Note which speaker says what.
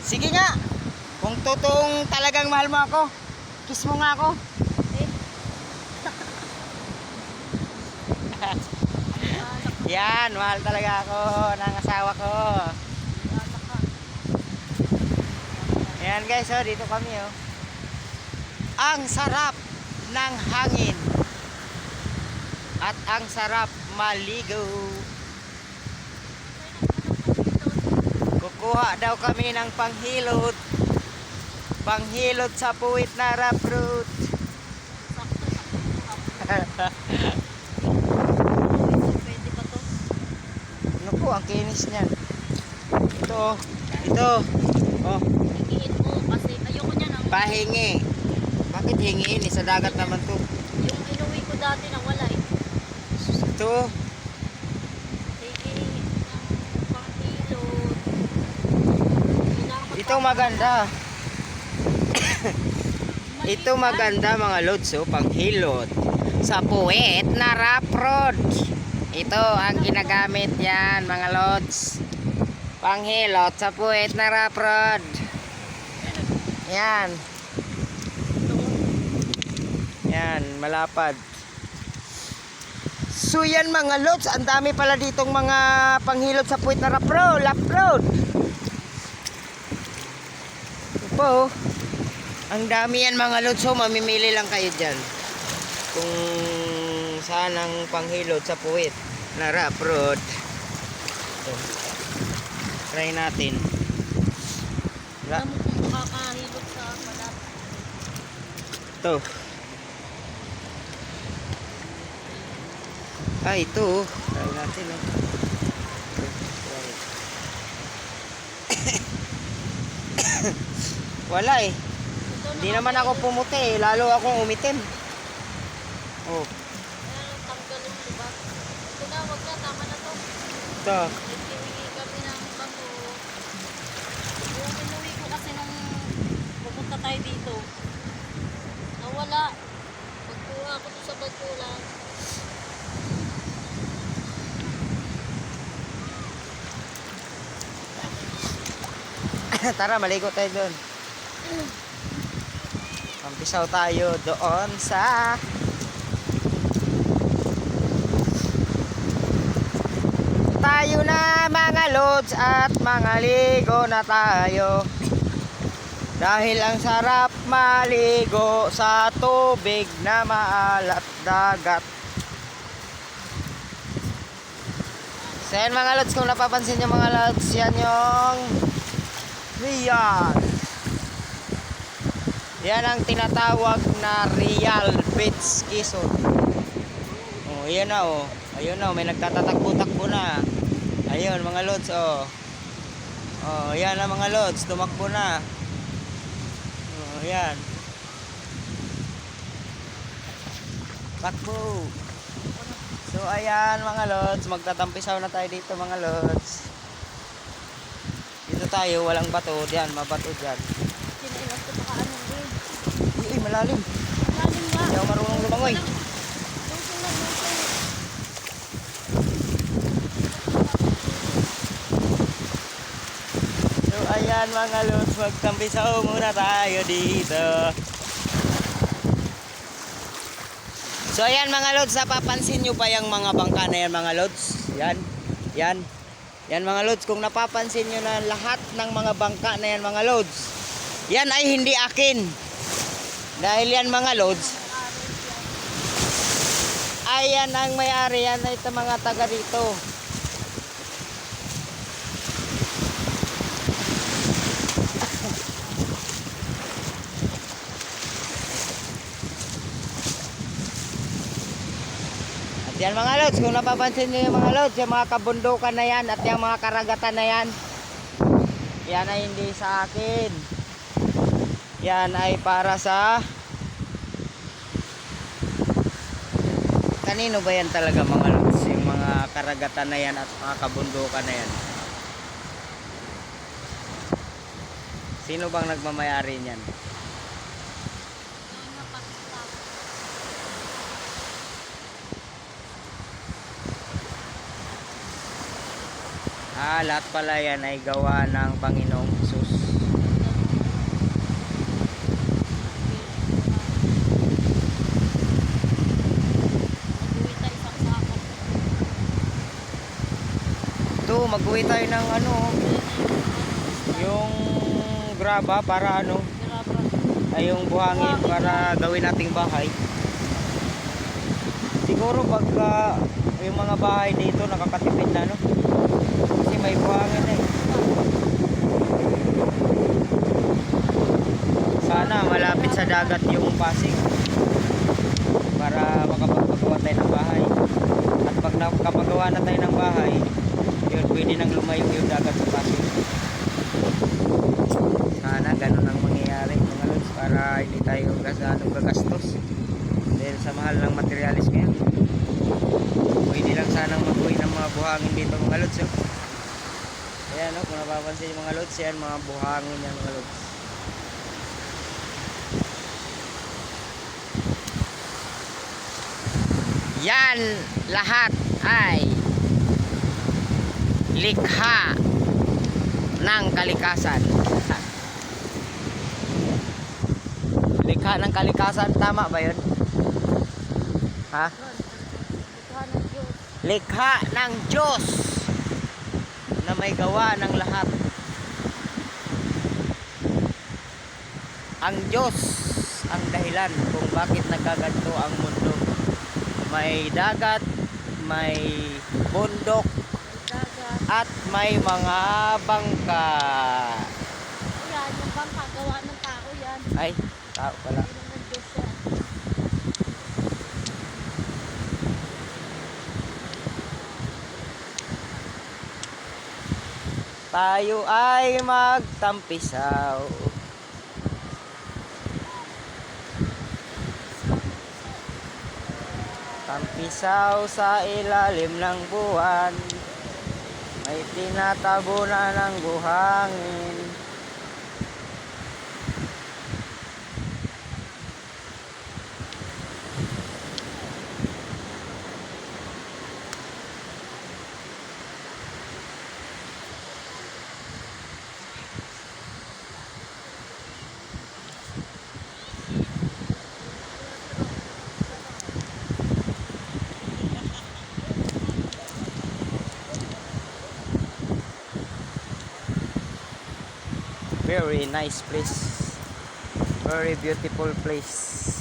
Speaker 1: Sige nga. Kung totoong talagang mahal mo ako, kiss mo nga ako. Yan, mahal talaga ako ng asawa ko. Ayan guys, oh, dito kami oh. Ang sarap ng hangin. At ang sarap maligo. Kukuha daw kami ng panghilot. Panghilot sa puwit na
Speaker 2: sakto. Pwede ba to?
Speaker 1: Ano po, ang kinis niyan. Ito. Ito. Oh,
Speaker 2: Hingiin mo kasi ayoko niya ng...
Speaker 1: pahingi. Bakit hingiin? Sa dagat naman to.
Speaker 2: Yung inuwi ko dati na wala eh.
Speaker 1: Ito.
Speaker 2: Sige, ng panghilot. Kailangan
Speaker 1: Ito maganda. Ito maganda mga lods, oh, panghilot. Sa puwet na rough road. Ito ang ginagamit yan mga lods. Panghilot sa puwet na rough road. Yan. Yan, malapad. So yan mga lods, ang dami pala ditong mga panghilot sa puwet na rough road. Rough road. Po, oh. Ang dami yan mga lods, so mamimili lang kayo dyan. Kung saan ang panghilot sa puwit na rough road. Ito. Try natin. Wala.
Speaker 2: Makakahilot sa balat.
Speaker 1: Ito. Ah, ito. oh. Try natin. Oh. Wala eh.
Speaker 2: Ito na
Speaker 1: Di naman ako pumuti eh. Lalo akong umitim. Oh,
Speaker 2: tanggalin mo diba? Ito na, wag tama na to.
Speaker 1: ito.
Speaker 2: Nagkihingi kami ng bago. Yung inuwi ko kasi nung pupunta tayo dito. Nawala. Pagkuha ko doon sa bagkulang.
Speaker 1: Tara, maligo tayo doon. Pampisaw tayo doon sa Tayo na mga lods at mga ligo na tayo Dahil ang sarap maligo sa tubig na maalat dagat So yan mga lods, kung napapansin nyo mga lods, yan yung Real. Yan ang tinatawag na Real Beach Quezon. Oh, yan na oh. Ayun na, oh, may nagtatatakbo-takbo na. Ayun mga lods oh. Oh, yan na mga lods, tumakbo na. Oh, yan. Takbo. So ayan mga lods, magtatampisaw na tayo dito mga lods. Dito tayo, walang bato. Diyan, mabato dyan.
Speaker 2: Sinaiwas ko baka ano din.
Speaker 1: Uy, malalim.
Speaker 2: Lalim nga.
Speaker 1: Hindi ako marunong lumangoy. So, ayan mga lods, magtampisaw muna tayo dito. So, ayan mga lods, napapansin nyo pa yung mga bangka na yan mga lods? Yan, yan. Yan mga lods, kung napapansin nyo na lahat ng mga bangka na yan mga lods, yan ay hindi akin. Dahil yan mga lods, ay yan ang may-ari, yan ay ito mga taga dito. At yan mga lods, kung napapansin nyo yung mga lods, yung mga kabundukan na yan at yung mga karagatan na yan, yan ay hindi sa akin. Yan ay para sa... Kanino ba yan talaga mga lods? Yung mga karagatan na yan at mga kabundukan na yan. Sino bang nagmamayari niyan? Ah, lahat pala yan ay gawa ng Panginoong Jesus. Mag-uwi tayo ng ano, yung graba para ano, ay yung buhangin para gawin nating bahay. Siguro pagka yung mga bahay dito nakakatipid na no. Kasi may buhangin eh. Sana malapit sa dagat yung Pasig para makapagpagawa tayo ng bahay. At pag nakapagawa na tayo ng bahay, pwede nang lumayo yung dagat sa Pasig. Sana ganun ang mangyayari mga lods para hindi tayo gasanong gagastos. Dahil sa mahal ng materialis ngayon. Pwede lang sanang mag-uwi ng mga buhangin dito mga lods. Oh. Ayan o, kung napapansin mga lods, yan mga buhangin yan mga lods. Yan lahat ay likha ng kalikasan. likha ng kalikasan, tama ba yun? Ha? Likha ng Diyos na may gawa ng lahat. Ang Diyos ang dahilan kung bakit nagkaganto ang mundo. May dagat, may bundok, at may mga bangka.
Speaker 2: Yan, yung bangka, gawa ng tao yan.
Speaker 1: Ay, tao pala. Tayo ay magtampisaw. Tampisaw sa ilalim ng buwan. May tinatabunan ng buhangin. Very nice place. Very beautiful place.